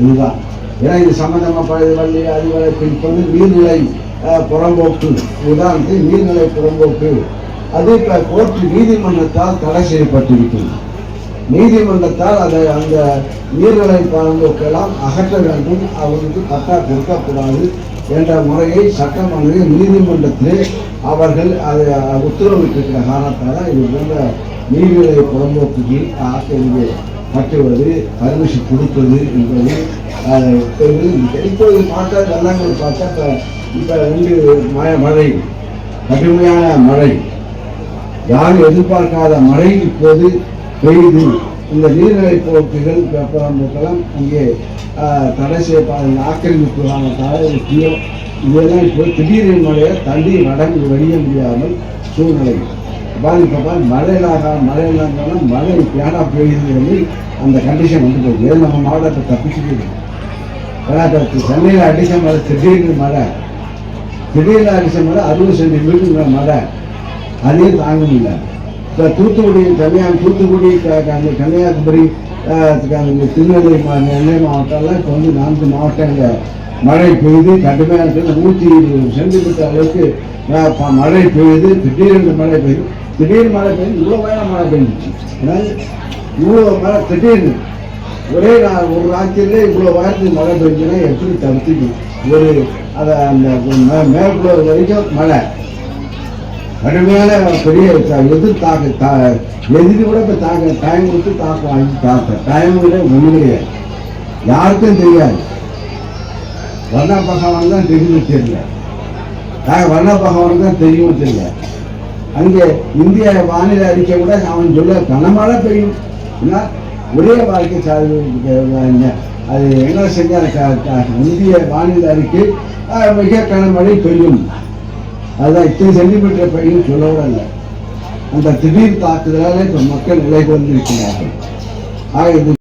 இதுதான். ஏன்னா இது சம்பந்தமா பழைய வள்ளி அதிகார இப்போ நீர்நிலை புறம்போக்கு. உதாரணத்துக்கு நீர்நிலை புறம்போக்கு. அது இப்போ கோர்ட் நீதிமன்றத்தால் தடை செய்யப்பட்டிருக்கிறது. நீதிமன்றத்தால் அதை அந்த நீர்நிலை புறம்போக்கெல்லாம் அகற்ற வேண்டும். அவருக்கு பட்டா கொடுக்கக்கூடாது என்ற முறையை சட்டமன்ற நீதிமன்றத்திலே அவர்கள் அதை உத்தரவிட்டிருக்கிற காரணத்தால் இது போன்ற நீர்நிலை புறம்போக்குகள் ஆக்கிரமிப்பு கட்டுவது பர்மிஷன் கொடுப்பது என்பது இப்போது பார்த்தா வெள்ளங்கள் பார்த்தா இப்போ இப்போ வந்து மழை மழை கடுமையான மழை. யாரும் எதிர்பார்க்காத மழை இப்போது பெய்து. இந்த நீர்நிலை போக்குகள் வெப்பரம்புக்கெல்லாம் இங்கே தடை செய்யப்பட ஆக்கிரமிப்பு காரணத்தால் முக்கியம் இதெல்லாம் இப்போ திடீர் மழையை தண்ணி நடந்து வழிய முடியாமல் சூழ்நிலை. பாதிக்கப்பட்டால் மழையிலாக மழையிலாக மழை பேனா பெய்யுது அந்த கண்டிஷன் வந்து போகுது. நம்ம மாவட்டத்தை தப்பிச்சுக்கிது ஏன்னா சென்னையில் அடித்த மழை திடீர்னு மழை. திடீர்னு அடித்த மழை அறுபது சென்டிமீட்டர் மழை. அதையும் தாங்க முடியல. இப்போ தூத்துக்குடி கன்னியா தூத்துக்குடி கன்னியாகுமரி திருநெல்வேலி நெல்லை மாவட்டம்லாம் இப்போ வந்து நான்கு மாவட்டங்கள் மழை பெய்யுது. கடுமையான நூற்றி இருபது சென்டிமீட்டர் அளவுக்கு மழை பெய்யுது. திடீர்னு மழை பெய்யுது. திடீர் மழை பெய்யும் இவ்வளோ வேலை மழை பெய்ஞ்சிச்சு இவ்வளோ மழை திடீர்னு. ஒரே நான் ஒரு ராத்திரிலே இவ்வளோ வாரத்துக்கு மழை பெஞ்சுன்னா எப்படி தடுத்துக்கும் ஒரு அதை அந்த மே- மேற்குள்ள வரைக்கும் மழை. கடுமையான பெரிய எதிர் தாக்க தா எதிரி கூட இப்போ தாக்க டைம் கொடுத்து தாக்கம் வாங்கி தாக்க. டைம் கூட ஒன்றும் கிடையாது. யாருக்கும் தெரியாது. வர்ண பகவான் தான் தெரியும் தெரியல. வர்ண பகவான் தான் தெரியும் தெரியல. அங்கே இந்திய வானிலை அறிக்கை கூட அவன் சொல்ல கனமழை பெய்யும். என்ன ஒரே வாழ்க்கை சார்பு அது என்ன செஞ்சால் இந்திய வானிலை அறிக்கை மிக கனமழை பெய்யும். அதுதான் இத்தனை சென்டிமீட்டர் பெய்யும் சொல்லவும் இல்லை. அந்த திடீர் தாக்குதலால் இப்போ மக்கள் நிலை கொண்டிருக்கிறார்கள் ஆக இது